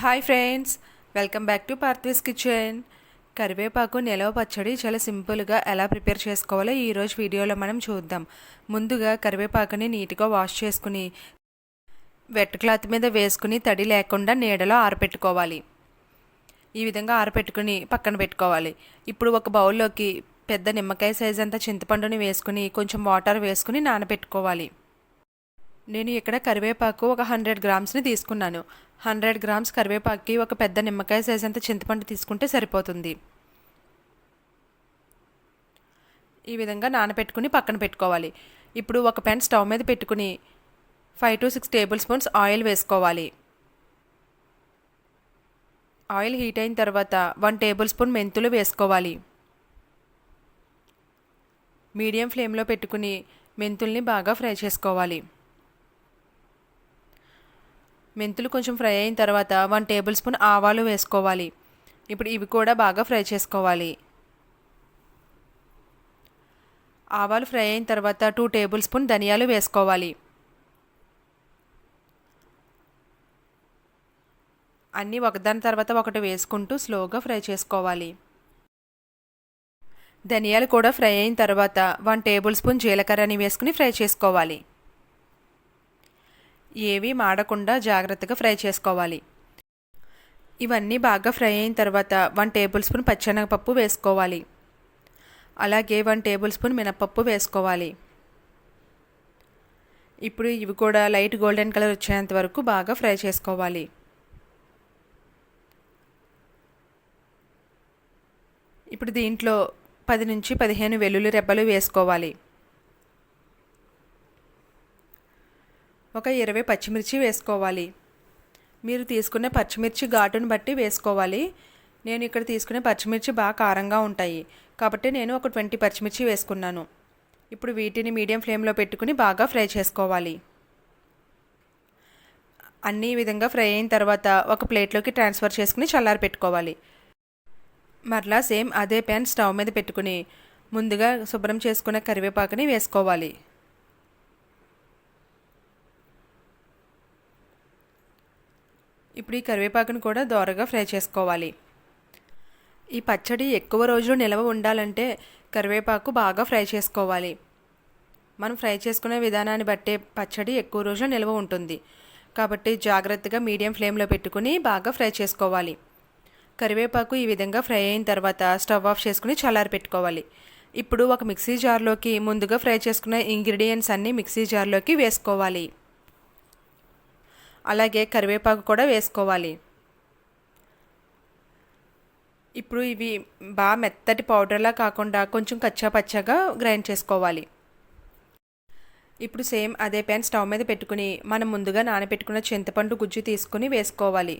Hi friends welcome back to పార్థ్వీస్ kitchen. కరివేపాకు నిలవ పచ్చడి చాలా సింపుల్గా ఎలా ప్రిపేర్ చేసుకోవాలో ఈరోజు వీడియోలో మనం చూద్దాం. ముందుగా కరివేపాకుని నీట్గా వాష్ చేసుకుని వెట్ క్లాత్ మీద వేసుకుని తడి లేకుండా నీడలో ఆరపెట్టుకోవాలి. ఈ విధంగా ఆరపెట్టుకుని పక్కన పెట్టుకోవాలి. ఇప్పుడు ఒక బౌల్లోకి పెద్ద నిమ్మకాయ సైజ్ అంతా చింతపండుని వేసుకుని కొంచెం వాటర్ వేసుకుని నానబెట్టుకోవాలి నేను ఇక్కడ కరివేపాకు ఒక హండ్రెడ్ గ్రామ్స్ని తీసుకున్నాను. హండ్రెడ్ గ్రామ్స్ కరివేపాకుకి ఒక పెద్ద నిమ్మకాయ సైజంత చింతపండు తీసుకుంటే సరిపోతుంది. ఈ విధంగా నానబెట్టుకుని పక్కన పెట్టుకోవాలి. ఇప్పుడు ఒక పెన్ స్టవ్ మీద పెట్టుకుని five to six tablespoons oil వేసుకోవాలి. ఆయిల్ హీట్ అయిన తర్వాత వన్ టేబుల్ స్పూన్ మెంతులు వేసుకోవాలి. మీడియం ఫ్లేమ్లో పెట్టుకుని మెంతుల్ని బాగా ఫ్రై చేసుకోవాలి. మెంతులు కొంచెం ఫ్రై అయిన తర్వాత వన్ టేబుల్ స్పూన్ ఆవాలు వేసుకోవాలి. ఇప్పుడు ఇవి కూడా బాగా ఫ్రై చేసుకోవాలి. ఆవాలు ఫ్రై అయిన తర్వాత టూ టేబుల్ స్పూన్ ధనియాలు వేసుకోవాలి. అన్నీ ఒకదాని తర్వాత ఒకటి వేసుకుంటూ స్లోగా ఫ్రై చేసుకోవాలి. ధనియాలు కూడా ఫ్రై అయిన తర్వాత వన్ టేబుల్ స్పూన్ జీలకర్రని వేసుకుని ఫ్రై చేసుకోవాలి. ఏవి మాడకుండా జాగ్రత్తగా ఫ్రై చేసుకోవాలి. ఇవన్నీ బాగా ఫ్రై అయిన తర్వాత వన్ టేబుల్ స్పూన్ పచ్చెనగపప్పు వేసుకోవాలి. అలాగే వన్ టేబుల్ స్పూన్ మినపప్పు వేసుకోవాలి. ఇప్పుడు ఇవి కూడా లైట్ గోల్డెన్ కలర్ వచ్చేంత వరకు బాగా ఫ్రై చేసుకోవాలి. ఇప్పుడు దీంట్లో పది నుంచి పదిహేను వెల్లుల్లి రెబ్బలు వేసుకోవాలి. ఒక ఇరవై పచ్చిమిర్చి వేసుకోవాలి. మీరు తీసుకునే పచ్చిమిర్చి ఘాటును బట్టి వేసుకోవాలి. నేను ఇక్కడ తీసుకునే పచ్చిమిర్చి బాగా కారంగా ఉంటాయి. కాబట్టి నేను ఒక ట్వంటీ పచ్చిమిర్చి వేసుకున్నాను. ఇప్పుడు వీటిని మీడియం ఫ్లేమ్లో పెట్టుకుని బాగా ఫ్రై చేసుకోవాలి. అన్ని విధంగా ఫ్రై అయిన తర్వాత ఒక ప్లేట్లోకి ట్రాన్స్ఫర్ చేసుకుని చల్లారి పెట్టుకోవాలి. మరలా సేమ్ అదే ప్యాన్ స్టవ్ మీద పెట్టుకుని ముందుగా శుభ్రం చేసుకున్న కరివేపాకుని వేసుకోవాలి. ఇప్పుడు ఈ కరివేపాకును కూడా దోరగా ఫ్రై చేసుకోవాలి. ఈ పచ్చడి ఎక్కువ రోజులు నిలవ ఉండాలంటే కరివేపాకు బాగా ఫ్రై చేసుకోవాలి. మనం ఫ్రై చేసుకునే విధానాన్ని బట్టే పచ్చడి ఎక్కువ రోజులు నిల్వ ఉంటుంది. కాబట్టి జాగ్రత్తగా మీడియం ఫ్లేమ్లో పెట్టుకుని బాగా ఫ్రై చేసుకోవాలి. కరివేపాకు ఈ విధంగా ఫ్రై అయిన తర్వాత స్టవ్ ఆఫ్ చేసుకుని చల్లారి పెట్టుకోవాలి. ఇప్పుడు ఒక మిక్సీ జార్లోకి ముందుగా ఫ్రై చేసుకున్న ఇంగ్రీడియంట్స్ అన్నీ మిక్సీ జార్లోకి వేసుకోవాలి. అలాగే కరివేపాకు కూడా వేసుకోవాలి. ఇప్పుడు ఇవి బాగా మెత్తటి పౌడర్లా కాకుండా కొంచెం కచ్చా పచ్చగా గ్రైండ్ చేసుకోవాలి. ఇప్పుడు సేమ్ అదే ప్యాన్ స్టవ్ మీద పెట్టుకుని మనం ముందుగా నానబెట్టుకున్న చింతపండు గుజ్జు తీసుకుని వేసుకోవాలి.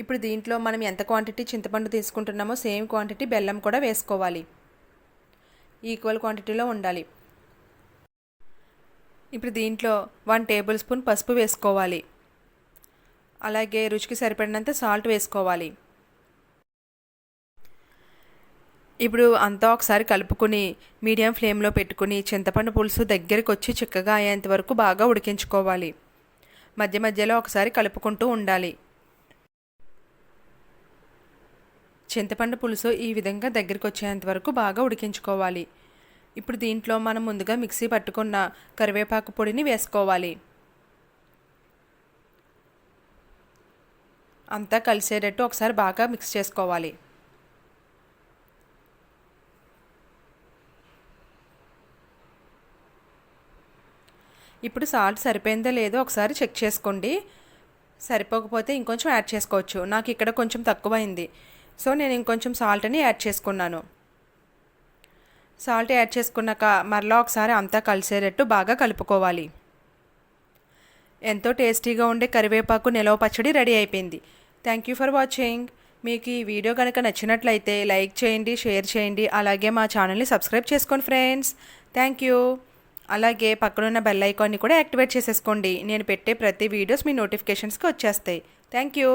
ఇప్పుడు దీంట్లో మనం ఎంత క్వాంటిటీ చింతపండు తీసుకుంటున్నామో సేమ్ క్వాంటిటీ బెల్లం కూడా వేసుకోవాలి. ఈక్వల్ క్వాంటిటీలో ఉండాలి. ఇప్పుడు దీంట్లో వన్ టేబుల్ స్పూన్ పసుపు వేసుకోవాలి. అలాగే రుచికి సరిపడినంత సాల్ట్ వేసుకోవాలి. ఇప్పుడు అంతా ఒకసారి కలుపుకొని మీడియం ఫ్లేమ్లో పెట్టుకుని చింతపండు పులుసు దగ్గరికి వచ్చి చిక్కగా అయ్యేంత వరకు బాగా ఉడికించుకోవాలి. మధ్య మధ్యలో ఒకసారి కలుపుకుంటూ ఉండాలి. చింతపండు పులుసు ఈ విధంగా దగ్గరికి వచ్చేంత వరకు బాగా ఉడికించుకోవాలి. ఇప్పుడు దీంట్లో మనం ముందుగా మిక్సీ పట్టుకున్న కరివేపాకు పొడిని వేసుకోవాలి. అంతా కలిసేటట్టు ఒకసారి బాగా మిక్స్ చేసుకోవాలి. ఇప్పుడు సాల్ట్ సరిపోయిందో లేదో ఒకసారి చెక్ చేసుకోండి. సరిపోకపోతే ఇంకొంచెం యాడ్ చేసుకోవచ్చు. నాకు ఇక్కడ కొంచెం తక్కువైంది. సో నేను ఇంకొంచెం సాల్ట్ని యాడ్ చేసుకున్నాను. సాల్ట్ యాడ్ చేసుకున్నాక మరలా ఒకసారి అంతా కలిసేటట్టు బాగా కలుపుకోవాలి. ఎంతో టేస్టీగా ఉండే కరివేపాకు నిలవ పచ్చడి రెడీ అయిపోయింది. థ్యాంక్ యూ ఫర్ వాచింగ్ మీకు ఈ వీడియో కనుక నచ్చినట్లయితే లైక్ చేయండి షేర్ చేయండి. అలాగే మా ఛానల్ని సబ్స్క్రైబ్ చేసుకోండి ఫ్రెండ్స్. థ్యాంక్ యూ అలాగే పక్కనున్న బెల్ ఐకాన్ని కూడా యాక్టివేట్ చేసేసుకోండి. నేను పెట్టే ప్రతి వీడియోస్ మీ నోటిఫికేషన్స్కి వచ్చేస్తాయి. Thank you